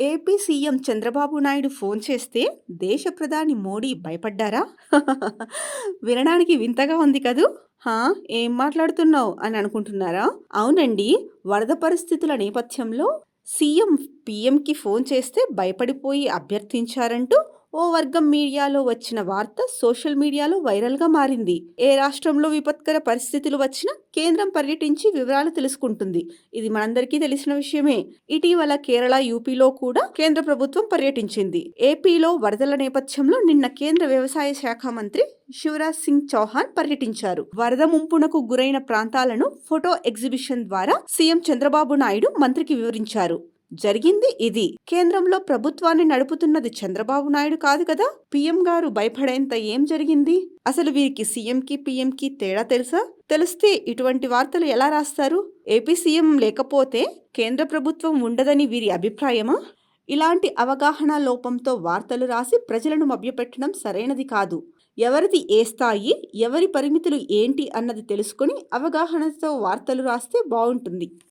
AP CM Chandrababu Naidu phone చేస్తే దేశ ప్రధాని మోడీ భయపడ్డారా? వినడానికి వింతగా ఉంది కదూ? హా ఏం మాట్లాడుతున్నావు? అని అనుకుంటున్నారా? అవునండి వరద పరిస్థితుల నేపథ్యంలో సీఎం పీఎంకి ఫోన్ చేస్తే భయపడిపోయి అభ్యర్థించారంటూ ఓ వర్గం మీడియాలో వచ్చిన వార్త సోషల్ మీడియాలో వైరల్గా మారింది. ఏ రాష్ట్రంలో విపత్కర పరిస్థితులు వచ్చినా కేంద్రం పర్యటించి వివరాలు తెలుసుకుంటుంది. ఇది మనందరికీ తెలిసిన విషయమే. ఇటీవల కేరళ యూపీలో కూడా కేంద్ర ప్రభుత్వం పర్యటించింది. ఏపీలో వరదల నేపథ్యంలో నిన్న కేంద్ర వ్యవసాయ శాఖ మంత్రి శివరాజ్ సింగ్ చౌహాన్ పర్యటించారు. వరద ముంపునకు గురైన ప్రాంతాలను ఫోటో ఎగ్జిబిషన్ ద్వారా సీఎం చంద్రబాబు నాయుడు మంత్రికి వివరించారు. జరిగింది ఇది. కేంద్రంలో ప్రభుత్వాన్ని నడుపుతున్నది చంద్రబాబు నాయుడు కాదు కదా? పీఎం గారు భయపడేంత ఏం జరిగింది? అసలు వీరికి సీఎంకి పీఎంకి తేడా తెలుసా? తెలిస్తే ఇటువంటి వార్తలు ఎలా రాస్తారు? ఏపీ సీఎం లేకపోతే కేంద్ర ప్రభుత్వం ఉండదని వీరి అభిప్రాయమా? ఇలాంటి అవగాహన లోపంతో వార్తలు రాసి ప్రజలను మభ్యపెట్టడం సరైనది కాదు. ఎవరిది ఏ స్థాయి ఎవరి పరిమితులు ఏంటి అన్నది తెలుసుకొని అవగాహనతో వార్తలు రాస్తే బాగుంటుంది.